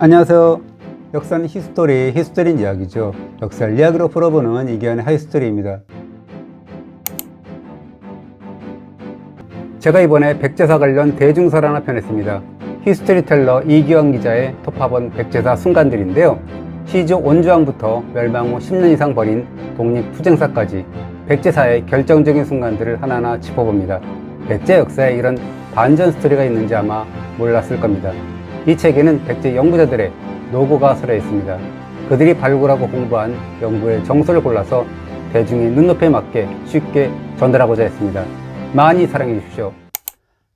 안녕하세요. 역사는 히스토리, 히스토리인 이야기죠. 역사를 이야기로 풀어보는 이기현의 하이스토리입니다. 제가 이번에 백제사 관련 대중사를 하나 펴냈습니다. 히스토리텔러 이기환 기자의 톱합은 백제사 순간들인데요. 시조 온주왕부터 멸망 후 10년 이상 벌인 독립투쟁사까지 백제사의 결정적인 순간들을 하나하나 짚어봅니다. 백제 역사에 이런 반전 스토리가 있는지 아마 몰랐을 겁니다. 이 책에는 백제 연구자들의 노고가 서려 있습니다. 그들이 발굴하고 공부한 연구의 정서를 골라서 대중의 눈높이에 맞게 쉽게 전달하고자 했습니다. 많이 사랑해 주십시오.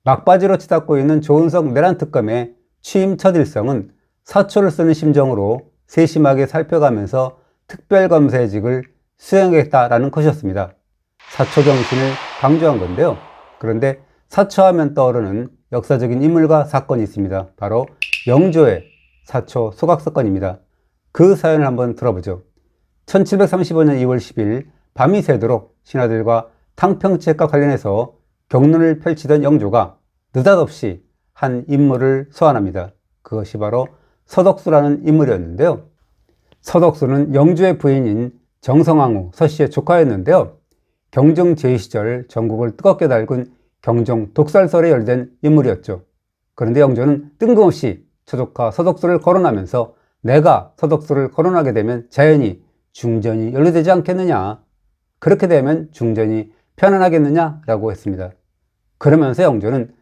막바지로 치닫고 있는 조은석 내란 특검의 취임 첫 일성은 사초를 쓰는 심정으로 세심하게 살펴가면서 특별검사직을 수행하겠다라는 것이었습니다. 사초 정신을 강조한 건데요. 그런데 사초하면 떠오르는 역사적인 인물과 사건이 있습니다. 바로 영조의 사초 소각 사건입니다. 그 사연을 한번 들어보죠. 1735년 2월 10일 밤이 새도록 신하들과 탕평책과 관련해서 경론을 펼치던 영조가 느닷없이 한 인물을 소환합니다. 그것이 바로 서덕수라는 인물이었는데요. 서덕수는 영조의 부인인 정성왕후 서씨의 조카였는데요. 경정 제위 시절 전국을 뜨겁게 달군 경정 독살설에 열된 인물이었죠. 그런데 영조는 뜬금없이 처조카 서덕수를 거론하면서 내가 서덕수를 거론하게 되면 자연히 중전이 연루되지 않겠느냐. 그렇게 되면 중전이 편안하겠느냐? 라고 했습니다. 그러면서 영조는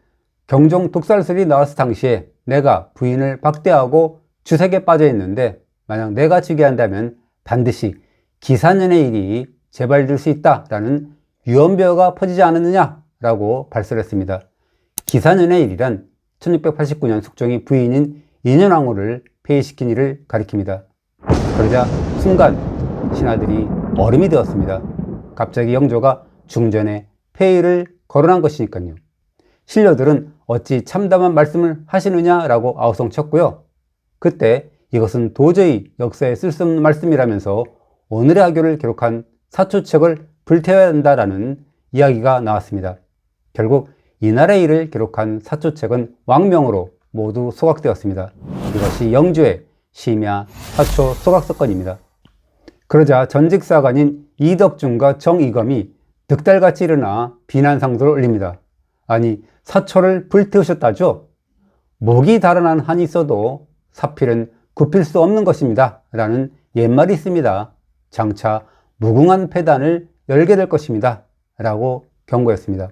경종 독살설이 나왔을 당시에 내가 부인을 박대하고 주색에 빠져 있는데 만약 내가 즉위한다면 반드시 기사년의 일이 재발될 수 있다라는 유언벼가 퍼지지 않았느냐 라고 발설했습니다. 기사년의 일이란 1689년 숙종이 부인인 인현왕후를 폐위시킨 일을 가리킵니다. 그러자 순간 신하들이 얼음이 되었습니다. 갑자기 영조가 중전에 폐위를 거론한 것이니까요. 신료들은 어찌 참담한 말씀을 하시느냐라고 아우성쳤고요. 그때 이것은 도저히 역사에 쓸 수 없는 말씀이라면서 오늘의 학교를 기록한 사초책을 불태워야 한다라는 이야기가 나왔습니다. 결국 이날의 일을 기록한 사초책은 왕명으로 모두 소각되었습니다. 이것이 영주의 심야 사초 소각 사건입니다. 그러자 전직 사관인 이덕준과 정이검이 득달같이 일어나 비난상도를 올립니다. 아니 사초를 불태우셨다죠? 목이 달아난 한이 있어도 사필은 굽힐 수 없는 것입니다. 라는 옛말이 있습니다. 장차 무궁한 폐단을 열게 될 것입니다. 라고 경고했습니다.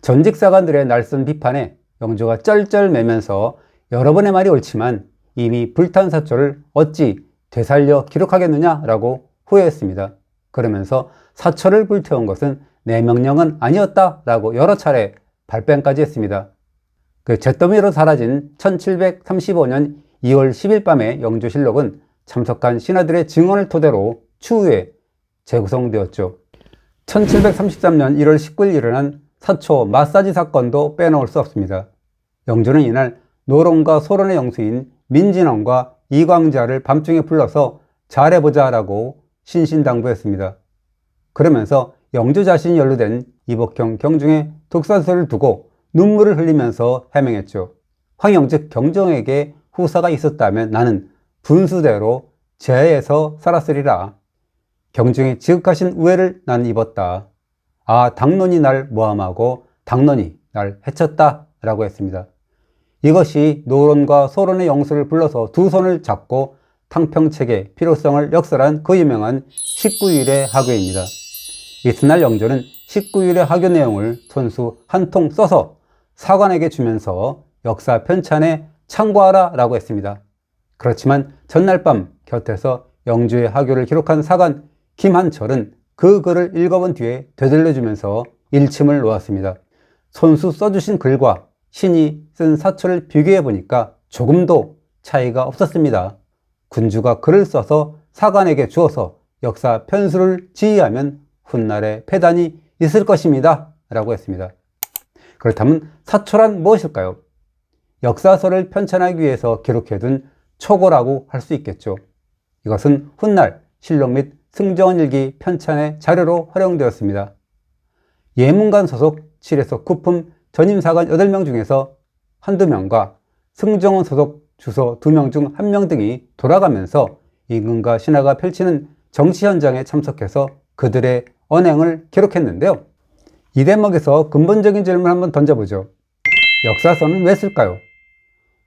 전직 사관들의 날선 비판에 영조가 쩔쩔매면서 여러 번의 말이 옳지만 이미 불탄 사초를 어찌 되살려 기록하겠느냐라고 후회했습니다. 그러면서 사초를 불태운 것은 내 명령은 아니었다라고 여러 차례 발뺌까지 했습니다. 그 잿더미로 사라진 1735년 2월 10일 밤의 영조실록은 참석한 신하들의 증언을 토대로 추후에 재구성되었죠. 1733년 1월 19일 일어난 사초 마사지 사건도 빼놓을 수 없습니다. 영조는 이날 노론과 소론의 영수인 민진원과 이광자를 밤중에 불러서 잘해보자 라고 신신당부했습니다. 그러면서 영조 자신이 연루된 이복형 경중의 독사설을 두고 눈물을 흘리면서 해명했죠. 황영 즉 경종에게 후사가 있었다면 나는 분수대로 제해에서 살았으리라. 경중의 지극하신 우애를 난 입었다. 아, 당론이 날 모함하고 당론이 날 해쳤다. 라고 했습니다. 이것이 노론과 소론의 영수를 불러서 두 손을 잡고 탕평책의 필요성을 역설한 그 유명한 19일의 하교입니다. 이튿날 영조는 19일의 하교 내용을 손수 한 통 써서 사관에게 주면서 역사 편찬에 참고하라 라고 했습니다. 그렇지만 전날 밤 곁에서 영주의 하교를 기록한 사관 김한철은 그 글을 읽어본 뒤에 되돌려주면서 일침을 놓았습니다. 손수 써주신 글과 신이 쓴 사초를 비교해 보니까 조금도 차이가 없었습니다. 군주가 글을 써서 사관에게 주어서 역사 편수를 지휘하면 훗날에 폐단이 있을 것입니다. 라고 했습니다. 그렇다면 사초란 무엇일까요? 역사서를 편찬하기 위해서 기록해둔 초고라고 할 수 있겠죠. 이것은 훗날 실록 및 승정원 일기 편찬의 자료로 활용되었습니다. 예문관 소속 7에서 9품 전임사관 8명 중에서 한두 명과 승정원 소속 주소 두명중한명 등이 돌아가면서 임금과 신하가 펼치는 정치 현장에 참석해서 그들의 언행을 기록했는데요. 이 대목에서 근본적인 질문을 한번 던져보죠. 역사서는 왜 쓸까요?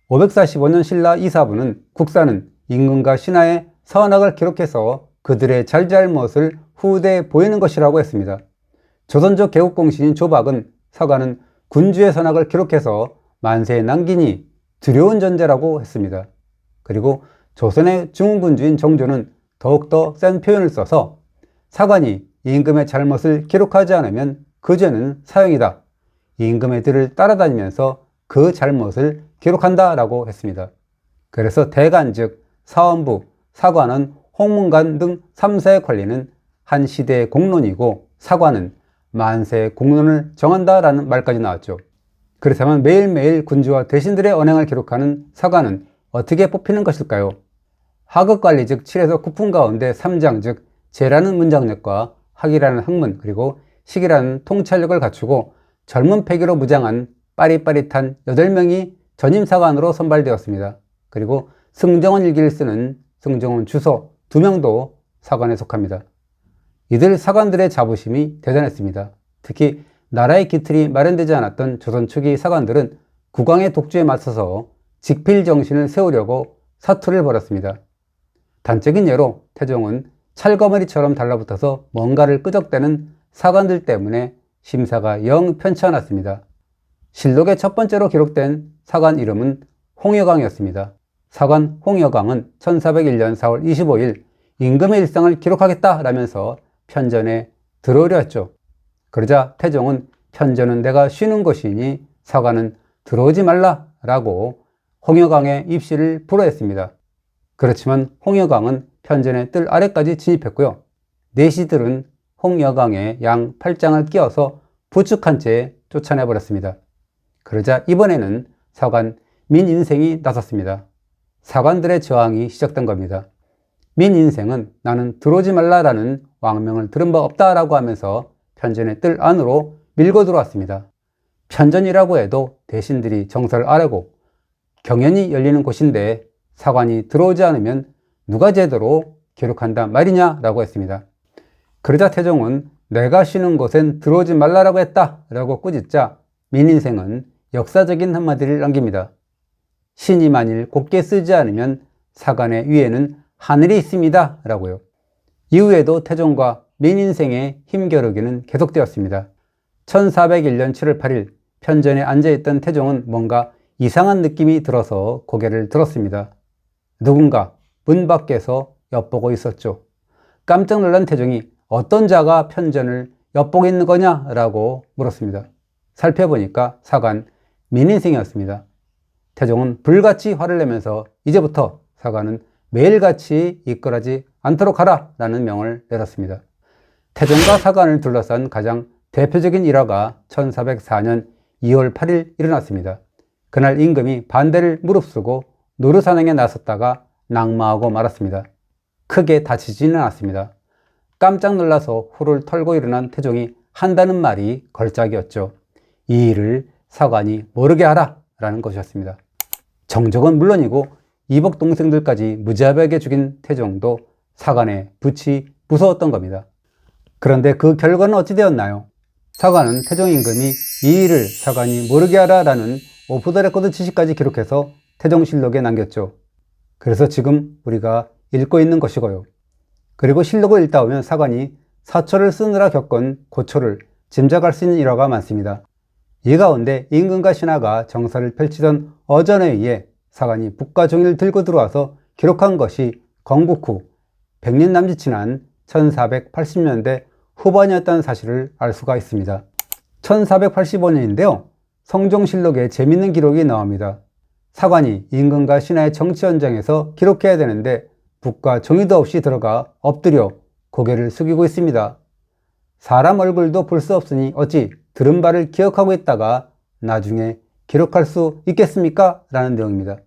545년 신라 이사부는 국사는 임금과 신하의 선악을 기록해서 그들의 잘잘못을 후대에 보이는 것이라고 했습니다. 조선족 개국공신인 조박은 서가는 군주의 선악을 기록해서 만세에 남기니 두려운 존재라고 했습니다. 그리고 조선의 중군주인 정조는 더욱더 센 표현을 써서 사관이 임금의 잘못을 기록하지 않으면 그 죄는 사형이다. 임금의 들을 따라다니면서 그 잘못을 기록한다 라고 했습니다. 그래서 대관 즉 사원부, 사관은 홍문관 등 3사의 관리는 한 시대의 공론이고 사관은 만세의 공론을 정한다라는 말까지 나왔죠. 그렇다면 매일매일 군주와 대신들의 언행을 기록하는 사관은 어떻게 뽑히는 것일까요? 하급관리 즉 7에서 9품 가운데 3장 즉 제라는 문장력과 학이라는 학문 그리고 식이라는 통찰력을 갖추고 젊은 패기로 무장한 빠릿빠릿한 8명이 전임사관으로 선발되었습니다. 그리고 승정원 일기를 쓰는 승정원 주소 2명도 사관에 속합니다. 이들 사관들의 자부심이 대단했습니다. 특히 나라의 기틀이 마련되지 않았던 조선 초기 사관들은 국왕의 독주에 맞서서 직필 정신을 세우려고 사투를 벌였습니다. 단적인 예로 태종은 찰거머리처럼 달라붙어서 뭔가를 끄적대는 사관들 때문에 심사가 영 편치 않았습니다. 실록의 첫 번째로 기록된 사관 이름은 홍여강이었습니다. 사관 홍여강은 1401년 4월 25일 임금의 일상을 기록하겠다라면서 편전에 들어오려 했죠. 그러자 태종은 편전은 내가 쉬는 것이니 사관은 들어오지 말라라고 홍여강의 입시를 불허했습니다. 그렇지만 홍여강은 편전의 뜰 아래까지 진입했고요. 내시들은 홍여강의 양 팔짱을 끼워서 부축한 채 쫓아내버렸습니다. 그러자 이번에는 사관 민인생이 나섰습니다. 사관들의 저항이 시작된 겁니다. 민인생은 나는 들어오지 말라라는 왕명을 들은 바 없다라고 하면서 편전의 뜰 안으로 밀고 들어왔습니다. 편전이라고 해도 대신들이 정서를 아뢰고 경연이 열리는 곳인데 사관이 들어오지 않으면 누가 제대로 기록한단 말이냐라고 했습니다. 그러자 태종은 내가 쉬는 곳엔 들어오지 말라라고 했다라고 꾸짖자 민인생은 역사적인 한마디를 남깁니다. 신이 만일 곱게 쓰지 않으면 사관의 위에는 하늘이 있습니다. 라고요. 이후에도 태종과 민인생의 힘겨루기는 계속되었습니다. 1401년 7월 8일 편전에 앉아있던 태종은 뭔가 이상한 느낌이 들어서 고개를 들었습니다. 누군가 문 밖에서 엿보고 있었죠. 깜짝 놀란 태종이 어떤 자가 편전을 엿보고 있는 거냐? 라고 물었습니다. 살펴보니까 사관 민인생이었습니다. 태종은 불같이 화를 내면서 이제부터 사관은 매일같이 이끌하지 않도록 하라 라는 명을 내렸습니다. 태종과 사관을 둘러싼 가장 대표적인 일화가 1404년 2월 8일 일어났습니다. 그날 임금이 반대를 무릅쓰고 노루사냥에 나섰다가 낙마하고 말았습니다. 크게 다치지는 않았습니다. 깜짝 놀라서 호를 털고 일어난 태종이 한다는 말이 걸작이었죠. 이 일을 사관이 모르게 하라 라는 것이었습니다. 정적은 물론이고 이복 동생들까지 무자비하게 죽인 태종도 사관의 붓이 무서웠던 겁니다. 그런데 그 결과는 어찌 되었나요? 사관은 태종 임금이 이 일을 사관이 모르게 하라라는 오프 더 레코드 지시까지 기록해서 태종실록에 남겼죠. 그래서 지금 우리가 읽고 있는 것이고요. 그리고 실록을 읽다 보면 사관이 사초를 쓰느라 겪은 고초를 짐작할 수 있는 일화가 많습니다. 이 가운데 임금과 신하가 정사를 펼치던 어전에 의해 사관이 북과 종이를 들고 들어와서 기록한 것이 건국 후 100년 남짓 지난 1480년대 후반이었다는 사실을 알 수가 있습니다. 1485년인데요. 성종실록에 재밌는 기록이 나옵니다. 사관이 임금과 신하의 정치 현장에서 기록해야 되는데 북과 종이도 없이 들어가 엎드려 고개를 숙이고 있습니다. 사람 얼굴도 볼 수 없으니 어찌 들은 바를 기억하고 있다가 나중에 기록할 수 있겠습니까? 라는 내용입니다.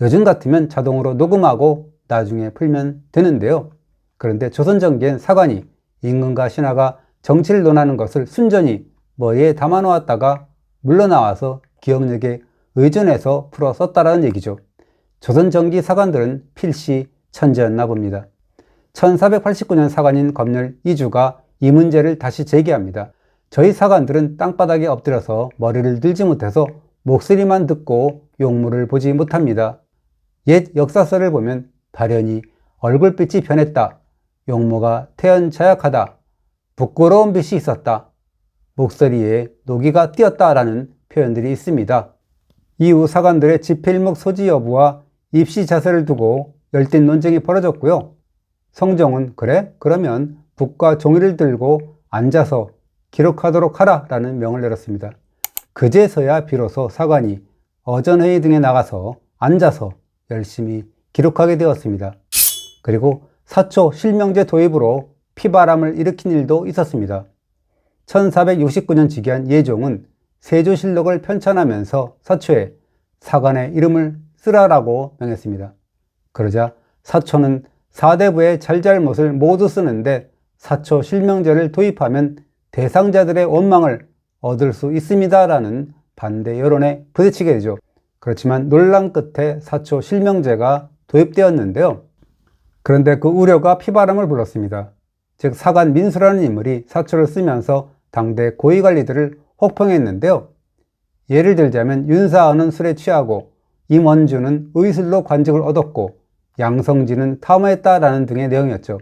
요즘 같으면 자동으로 녹음하고 나중에 풀면 되는데요. 그런데 조선전기엔 사관이 임금과 신하가 정치를 논하는 것을 순전히 머리에 담아 놓았다가 물러나와서 기억력에 의존해서 풀어 썼다라는 얘기죠. 조선 전기 사관들은 필시 천재였나 봅니다. 1489년 사관인 검열 이주가 이 문제를 다시 제기합니다. 저희 사관들은 땅바닥에 엎드려서 머리를 들지 못해서 목소리만 듣고 용물을 보지 못합니다. 옛 역사서를 보면 발현이 얼굴빛이 변했다. 용모가 태연자약하다. 부끄러운 빛이 있었다. 목소리에 노기가 띄었다라는 표현들이 있습니다. 이후 사관들의 집필목 소지 여부와 입시 자세를 두고 열띤 논쟁이 벌어졌고요. 성종은 그래? 그러면 북과 종이를 들고 앉아서 기록하도록 하라 라는 명을 내렸습니다. 그제서야 비로소 사관이 어전회의 등에 나가서 앉아서 열심히 기록하게 되었습니다. 그리고 사초 실명제 도입으로 피바람을 일으킨 일도 있었습니다. 1469년 즉위한 예종은 세조실록을 편찬하면서 사초에 사관의 이름을 쓰라라고 명했습니다. 그러자 사초는 사대부의 잘잘못을 모두 쓰는데 사초 실명제를 도입하면 대상자들의 원망을 얻을 수 있습니다라는 반대 여론에 부딪히게 되죠. 그렇지만 논란 끝에 사초 실명제가 도입되었는데요. 그런데 그 우려가 피바람을 불렀습니다. 즉 사관 민수라는 인물이 사초를 쓰면서 당대 고위 관리들을 혹평했는데요. 예를 들자면 윤사은은 술에 취하고 임원주는 의술로 관직을 얻었고 양성진은 탐험했다라는 등의 내용이었죠.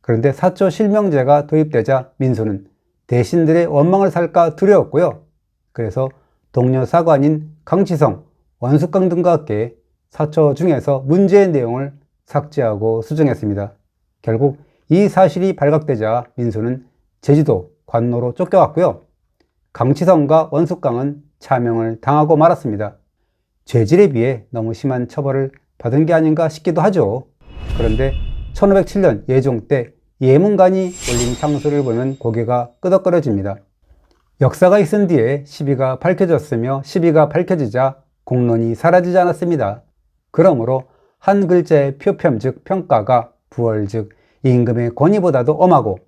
그런데 사초 실명제가 도입되자 민수는 대신들의 원망을 살까 두려웠고요. 그래서 동료 사관인 강치성, 원숙강 등과 함께 사초 중에서 문제의 내용을 삭제하고 수정했습니다. 결국 이 사실이 발각되자 민수는 제주도 관노로 쫓겨왔고요. 강치성과 원숙강은 차명을 당하고 말았습니다. 죄질에 비해 너무 심한 처벌을 받은 게 아닌가 싶기도 하죠. 그런데 1507년 예종 때 예문관이 올린 상소를 보면 고개가 끄덕거려집니다. 역사가 있은 뒤에 시비가 밝혀졌으며 시비가 밝혀지자 공론이 사라지지 않았습니다. 그러므로 한 글자의 표평 즉 평가가 부월 즉 임금의 권위보다도 엄하고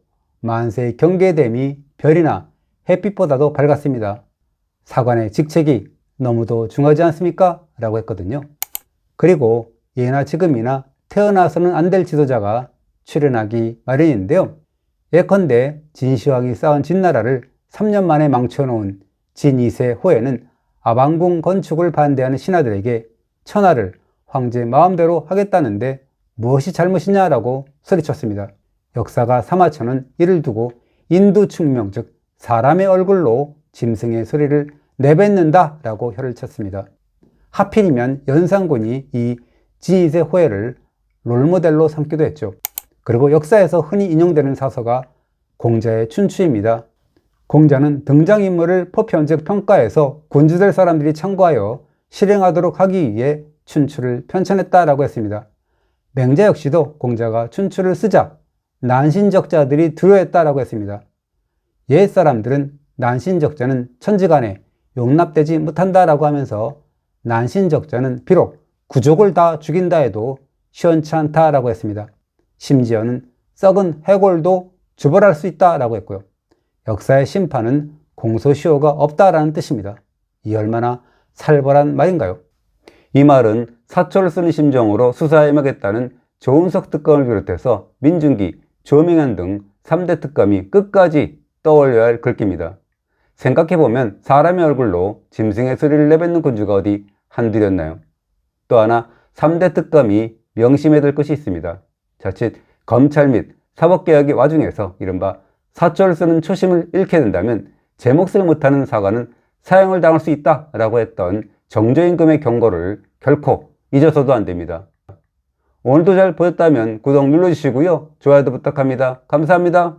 만세의 경계됨이 별이나 햇빛보다도 밝았습니다. 사관의 직책이 너무도 중하지 않습니까? 라고 했거든요. 그리고 예나 지금이나 태어나서는 안 될 지도자가 출연하기 마련인데요. 예컨대 진시황이 쌓은 진나라를 3년 만에 망쳐놓은 진 2세 호에는 아방궁 건축을 반대하는 신하들에게 천하를 황제 마음대로 하겠다는데 무엇이 잘못이냐라고 소리쳤습니다. 역사가 사마천은 이를 두고 인두 충명 즉 사람의 얼굴로 짐승의 소리를 내뱉는다 라고 혀를 쳤습니다. 하필이면 연산군이 이 지이세 호해를 롤모델로 삼기도 했죠. 그리고 역사에서 흔히 인용되는 사서가 공자의 춘추입니다. 공자는 등장인물을 포편즉 평가해서 군주될 사람들이 참고하여 실행하도록 하기 위해 춘추를 편찬했다라고 했습니다. 맹자 역시도 공자가 춘추를 쓰자 난신적자들이 두려워했다라고 했습니다. 옛 사람들은 난신적자는 천지간에 용납되지 못한다라고 하면서 난신적자는 비록 구족을 다 죽인다 해도 시원치 않다라고 했습니다. 심지어는 썩은 해골도 주벌할 수 있다라고 했고요. 역사의 심판은 공소시효가 없다라는 뜻입니다. 이 얼마나 살벌한 말인가요? 이 말은 사초를 쓰는 심정으로 수사에 임하겠다는 조은석 특검을 비롯해서 민중기, 조명현 등 3대 특검이 끝까지 떠올려야 할 글귀입니다. 생각해보면 사람의 얼굴로 짐승의 소리를 내뱉는 군주가 어디 한둘이었나요? 또 하나 3대 특검이 명심해야 될 것이 있습니다. 자칫 검찰 및 사법개혁의 와중에서 이른바 사초를 쓰는 초심을 잃게 된다면 제 몫을 못하는 사과는 사형을 당할 수 있다라고 했던 정조임금의 경고를 결코 잊어서도 안 됩니다. 오늘도 잘 보셨다면 구독 눌러주시고요. 좋아요도 부탁합니다. 감사합니다.